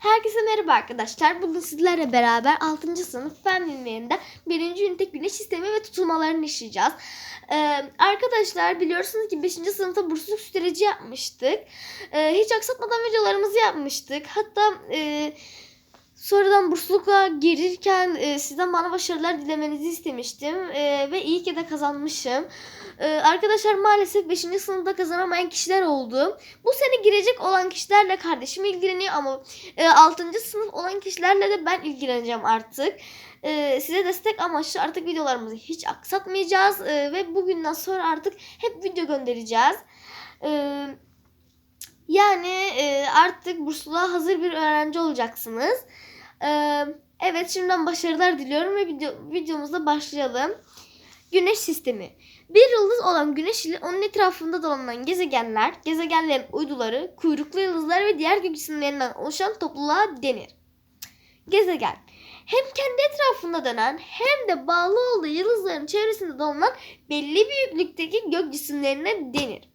Herkese merhaba arkadaşlar. Bugün sizlerle beraber 6. sınıf fen bilimlerinde 1. ünite güneş sistemi ve tutulmalarını işleyeceğiz. Ee, arkadaşlar biliyorsunuz ki 5. sınıfta bursluluk süreci yapmıştık. Ee, hiç aksatmadan videolarımızı yapmıştık. Hatta e, sonradan burslulukla girirken e, sizden bana başarılar dilemenizi istemiştim. E, ve iyi ki de kazanmışım. Ee, arkadaşlar maalesef 5. sınıfta kazanamayan kişiler oldu. Bu sene girecek olan kişilerle kardeşim ilgileniyor ama e, 6. sınıf olan kişilerle de ben ilgileneceğim artık. E, size destek amaçlı artık videolarımızı hiç aksatmayacağız. E, ve bugünden sonra artık hep video göndereceğiz. E, yani e, artık bursluğa hazır bir öğrenci olacaksınız. E, evet şimdiden başarılar diliyorum ve video, videomuzda başlayalım. Güneş sistemi. Bir yıldız olan Güneş ile onun etrafında dolanan gezegenler, gezegenlerin uyduları, kuyruklu yıldızlar ve diğer gök cisimlerinden oluşan topluluğa denir. Gezegen hem kendi etrafında dönen hem de bağlı olduğu yıldızların çevresinde dolanan belli büyüklükteki gök cisimlerine denir.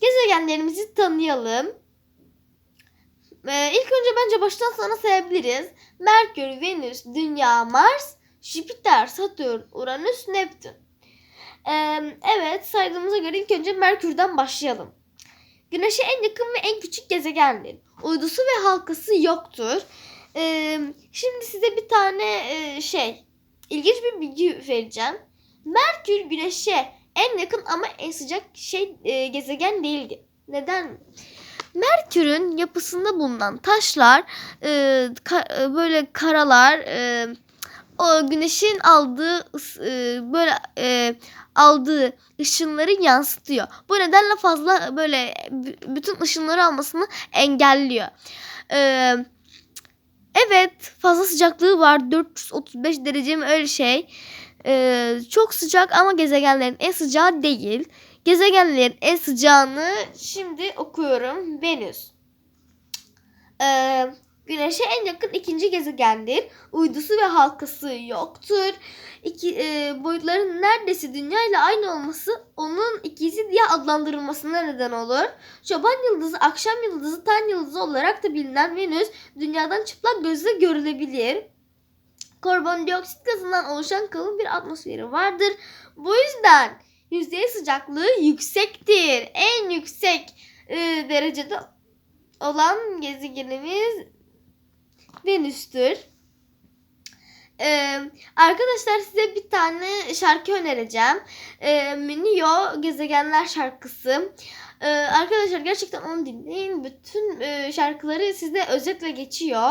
Gezegenlerimizi tanıyalım. Ee, ilk önce bence baştan sona sayabiliriz. Merkür, Venüs, Dünya, Mars, Jüpiter, Satürn, Uranüs, Neptün. Ee, evet saydığımıza göre ilk önce Merkür'den başlayalım. Güneşe en yakın ve en küçük gezegendir. Uydusu ve halkası yoktur. Ee, şimdi size bir tane e, şey ilginç bir bilgi vereceğim. Merkür Güneş'e en yakın ama en sıcak şey e, gezegen değildir. Neden? Merkür'ün yapısında bulunan taşlar e, ka- e, böyle karalar e, o güneşin aldığı e, böyle e, aldığı ışınları yansıtıyor. Bu nedenle fazla böyle bütün ışınları almasını engelliyor. Ee, evet fazla sıcaklığı var. 435 derece mi öyle şey. Ee, çok sıcak ama gezegenlerin en sıcağı değil. Gezegenlerin en sıcağını şimdi okuyorum. Venüs. Ee, Güneşe en yakın ikinci gezegendir. Uydusu ve halkası yoktur. İki, e, boyutların neredeyse Dünya ile aynı olması onun ikizi diye adlandırılmasına neden olur. Çoban yıldızı, akşam yıldızı, ten yıldızı olarak da bilinen Venüs dünyadan çıplak gözle görülebilir. Karbondioksit gazından oluşan kalın bir atmosferi vardır. Bu yüzden yüzey sıcaklığı yüksektir. En yüksek e, derecede olan gezegenimiz Venüs'tür. Ee, arkadaşlar size bir tane şarkı önereceğim. Ee, Minio Gezegenler şarkısı. Ee, arkadaşlar gerçekten onu dinleyin. Bütün e, şarkıları sizde özetle geçiyor.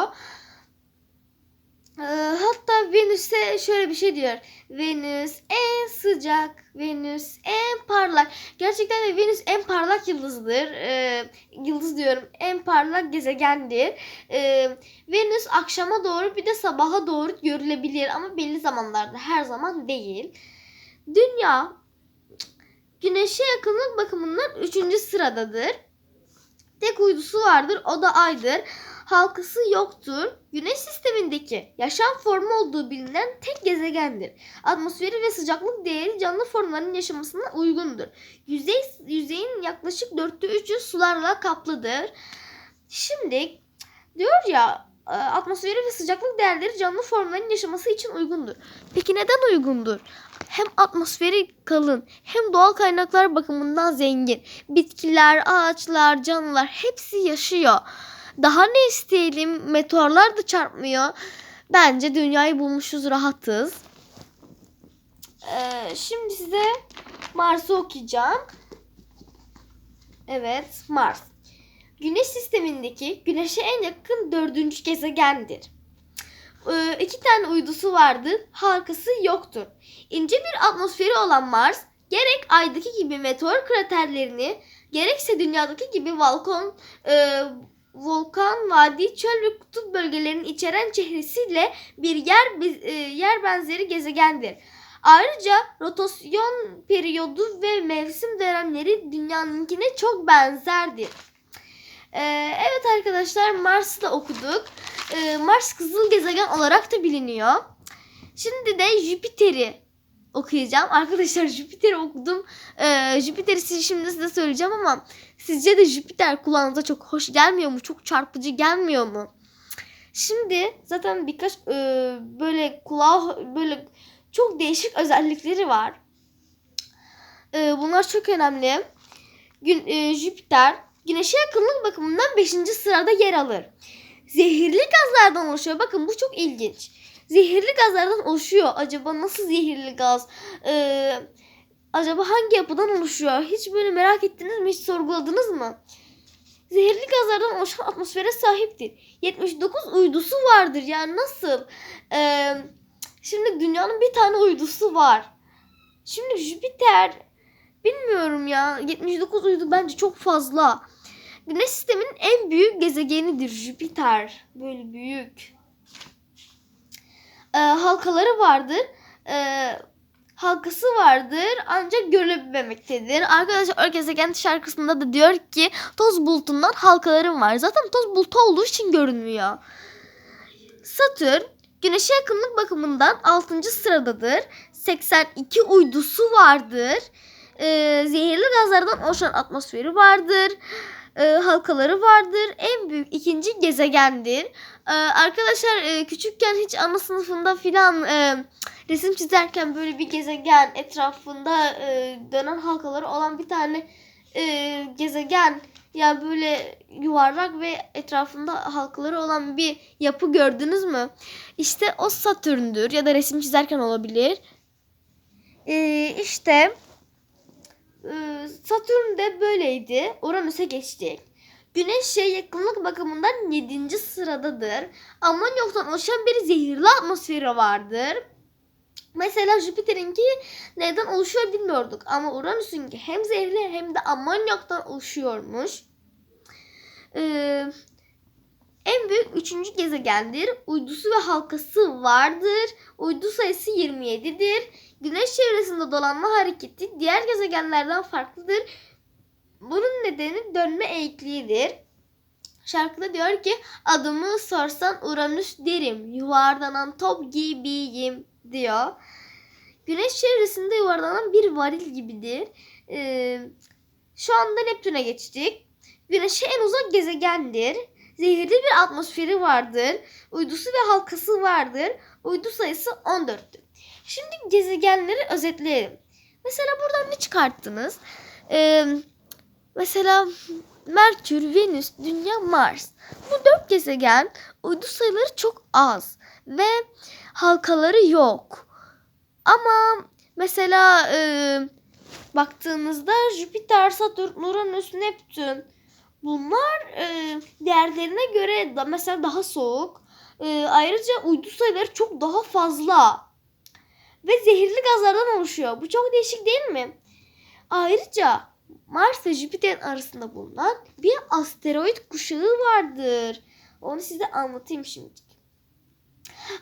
Ee, hatta Venüs'e şöyle bir şey diyor. Venüs en sıcak, Venüs en parlak. Gerçekten de Venüs en parlak yıldızdır. Ee, yıldız diyorum. En parlak gezegendir. Ee, Venüs akşama doğru bir de sabaha doğru görülebilir ama belli zamanlarda her zaman değil. Dünya Güneşe yakınlık bakımından 3. sıradadır. Tek uydusu vardır o da aydır. Halkası yoktur. Güneş sistemindeki yaşam formu olduğu bilinen tek gezegendir. Atmosferi ve sıcaklık değeri canlı formların yaşamasına uygundur. Yüzey, yüzeyin yaklaşık dörtte üçü sularla kaplıdır. Şimdi diyor ya e, atmosferi ve sıcaklık değerleri canlı formların yaşaması için uygundur. Peki neden uygundur? Hem atmosferi kalın hem doğal kaynaklar bakımından zengin. Bitkiler, ağaçlar, canlılar hepsi yaşıyor. Daha ne isteyelim? Meteorlar da çarpmıyor. Bence dünyayı bulmuşuz rahatız. Ee, şimdi size Mars'ı okuyacağım. Evet Mars. Güneş sistemindeki Güneş'e en yakın dördüncü gezegendir. Ee, iki tane uydusu vardır. Halkası yoktur. İnce bir atmosferi olan Mars gerek Ay'daki gibi meteor kraterlerini gerekse dünyadaki gibi volkan e, volkan, vadi, çöl ve kutup bölgelerini içeren çehresiyle bir yer e, yer benzeri gezegendir. Ayrıca rotasyon periyodu ve mevsim dönemleri dünyanınkine çok benzerdir. Ee, evet arkadaşlar Mars'ı okuduk. Ee, Mars kızıl gezegen olarak da biliniyor. Şimdi de Jüpiter'i okuyacağım. Arkadaşlar Jüpiter'i okudum. Ee, Jüpiter'i şimdi size söyleyeceğim ama sizce de Jüpiter kulağınıza çok hoş gelmiyor mu? Çok çarpıcı gelmiyor mu? Şimdi zaten birkaç e, böyle kulağa böyle çok değişik özellikleri var. E, bunlar çok önemli. Gün, e, Jüpiter Güneşe yakınlık bakımından 5. sırada yer alır. Zehirli gazlardan oluşuyor. Bakın bu çok ilginç. Zehirli gazlardan oluşuyor. Acaba nasıl zehirli gaz? Ee, acaba hangi yapıdan oluşuyor? Hiç böyle merak ettiniz mi? Hiç sorguladınız mı? Zehirli gazlardan oluşan atmosfere sahiptir. 79 uydusu vardır. Yani nasıl? Ee, şimdi dünyanın bir tane uydusu var. Şimdi Jüpiter bilmiyorum ya. 79 uydu bence çok fazla. Güneş sisteminin en büyük gezegenidir Jüpiter. Böyle büyük. Ee, halkaları vardır. Ee, halkası vardır ancak görülebilmemektedir. Arkadaşlar o gezegen şarkısında da diyor ki toz bulutundan halkalarım var. Zaten toz bulutu olduğu için görünmüyor. Satürn Güneşe yakınlık bakımından 6. sıradadır. 82 uydusu vardır. Ee, zehirli gazlardan oluşan atmosferi vardır e, halkaları vardır. En büyük ikinci gezegendir. E, arkadaşlar e, küçükken hiç ana sınıfında filan e, resim çizerken böyle bir gezegen etrafında e, dönen halkaları olan bir tane e, gezegen yani böyle yuvarlak ve etrafında halkaları olan bir yapı gördünüz mü? İşte o Satürn'dür ya da resim çizerken olabilir. E, işte ee, Satürn de böyleydi. Uranüs'e geçtik. Güneş'e yakınlık bakımından 7. sıradadır. Amonyoktan oluşan bir zehirli atmosferi vardır. Mesela Jüpiter'inki neden oluşuyor bilmiyorduk. Ama Uranüs'ünki hem zehirli hem de amonyaktan oluşuyormuş. Ee, en büyük üçüncü gezegendir. Uydusu ve halkası vardır. Uydu sayısı 27'dir. Güneş çevresinde dolanma hareketi diğer gezegenlerden farklıdır. Bunun nedeni dönme eğikliğidir. Şarkıda diyor ki adımı sorsan Uranüs derim. Yuvarlanan top gibiyim diyor. Güneş çevresinde yuvarlanan bir varil gibidir. Ee, şu anda Neptün'e geçtik. Güneş'e en uzak gezegendir. Zehirli bir atmosferi vardır. Uydusu ve halkası vardır. Uydu sayısı 14'tür. Şimdi gezegenleri özetleyelim. Mesela buradan ne çıkarttınız? Ee, mesela Merkür, Venüs, Dünya, Mars. Bu dört gezegen uydu sayıları çok az ve halkaları yok. Ama mesela e, baktığınızda Jüpiter, Satürn, Uranüs, Neptün bunlar e, diğerlerine göre da mesela daha soğuk. E, ayrıca uydu sayıları çok daha fazla ve zehirli gazlardan oluşuyor. Bu çok değişik değil mi? Ayrıca Mars ve Jüpiter arasında bulunan bir asteroid kuşağı vardır. Onu size anlatayım şimdi.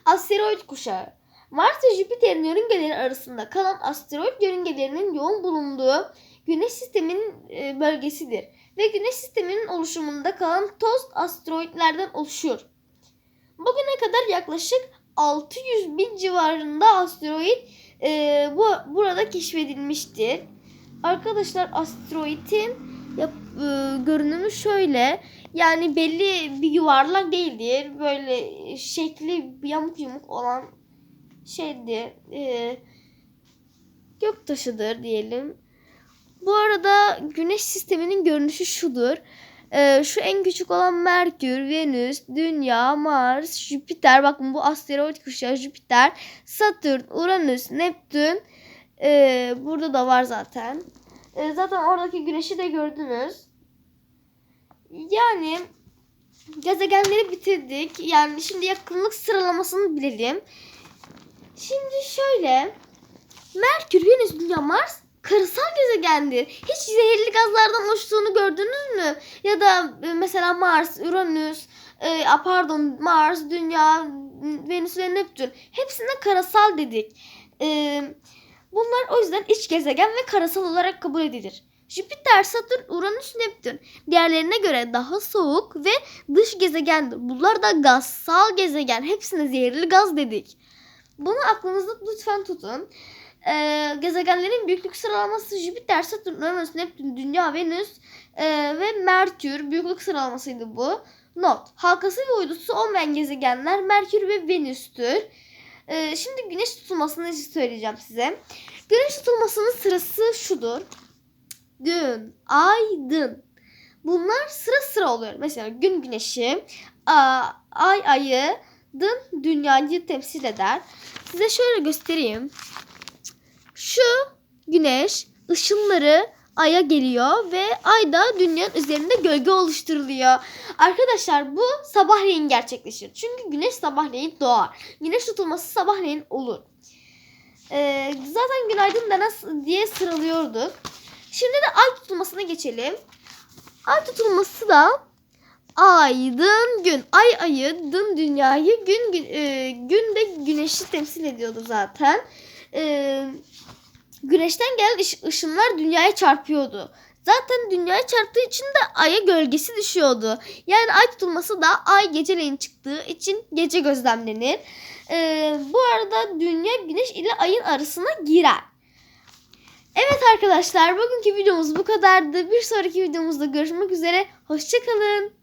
Asteroid kuşağı. Mars ve Jüpiter'in yörüngeleri arasında kalan asteroid yörüngelerinin yoğun bulunduğu Güneş sisteminin e, bölgesidir ve Güneş sisteminin oluşumunda kalan toz asteroidlerden oluşuyor. Bugüne kadar yaklaşık 600 bin civarında asteroid e, bu burada keşfedilmiştir. Arkadaşlar asteroidin yap, e, görünümü şöyle. Yani belli bir yuvarlak değildir. Böyle şekli yamuk yumuk olan şeydir. E, gök taşıdır diyelim. Bu arada güneş sisteminin görünüşü şudur. Ee, şu en küçük olan Merkür, Venüs, Dünya, Mars, Jüpiter. Bakın bu asteroid kuşağı Jüpiter, Satürn, Uranüs, Neptün. Ee, burada da var zaten. Ee, zaten oradaki güneşi de gördünüz. Yani gezegenleri bitirdik. Yani şimdi yakınlık sıralamasını bilelim. Şimdi şöyle. Merkür, Venüs, Dünya, Mars karısal gezegendir. Hiç zehirli gazlardan oluştuğunu gördünüz mü? Ya da e, mesela Mars, Uranüs, e, pardon Mars, Dünya, Venüs ve Neptün. Hepsine karasal dedik. E, bunlar o yüzden iç gezegen ve karasal olarak kabul edilir. Jüpiter, Satürn, Uranüs, Neptün diğerlerine göre daha soğuk ve dış gezegendir. Bunlar da gazsal gezegen. Hepsine zehirli gaz dedik. Bunu aklınızda lütfen tutun. Ee, gezegenlerin büyüklük sıralaması Jüpiter, Satürn, Uranüs, Neptün, Dünya, Venüs ee, ve Merkür. Büyüklük sıralamasıydı bu. Not. Halkası ve uydusu olmayan gezegenler Merkür ve Venüs'tür. Ee, şimdi güneş tutulmasını söyleyeceğim size. Güneş tutulmasının sırası şudur. Gün, ay, dın. Bunlar sıra sıra oluyor. Mesela gün güneşi, a- ay ayı, dın dünyayı temsil eder. Size şöyle göstereyim. Şu güneş ışınları aya geliyor ve ay da dünyanın üzerinde gölge oluşturuluyor. Arkadaşlar bu sabahleyin gerçekleşir. Çünkü güneş sabahleyin doğar. Güneş tutulması sabahleyin olur. Ee, zaten günaydın nasıl diye sıralıyorduk. Şimdi de ay tutulmasına geçelim. Ay tutulması da aydın gün. Ay ayı, dın dünyayı, gün gün, e, gün de güneşi temsil ediyordu zaten. E, güneşten gelen ış- ışınlar dünyaya çarpıyordu. Zaten dünyaya çarptığı için de aya gölgesi düşüyordu. Yani ay tutulması da ay geceleyin çıktığı için gece gözlemlenir. E, bu arada dünya güneş ile ayın arasına girer. Evet arkadaşlar bugünkü videomuz bu kadardı. Bir sonraki videomuzda görüşmek üzere. Hoşçakalın.